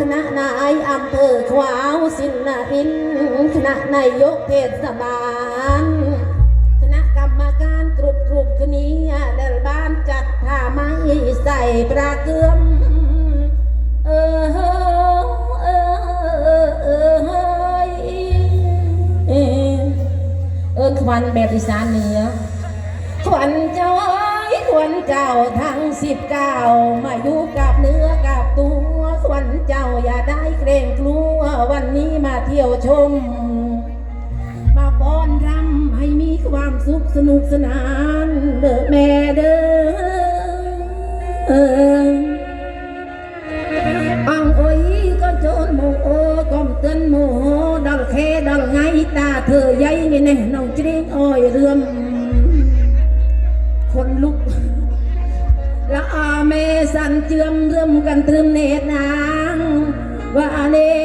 อินคณะนายกเทศบาลคณะกรรมการกรุบกรุบคณีเดลบ้านจัดผ้าไม้ใส่ปลาเกลือมเออเออเออเออเออเอินควันแบบอีสานเหนือขวัญเจ้าเอ้ยขวัญเจ้าทั้งสิบเก้ามาอยู่กับเน วันนี้มาเที่ยวชม มาป้อนรำให้มีความสุขสนุกสนาน เด้อแม่เด้ออัง ôi con trốn mồ ô con tân mồ hô đal khe đal ngay ta thở dây này nè nòng trên ôi rươm คนลุกละอาเมสันเจือมเรื่มกันตรึมเนตรนางว่าเนนาง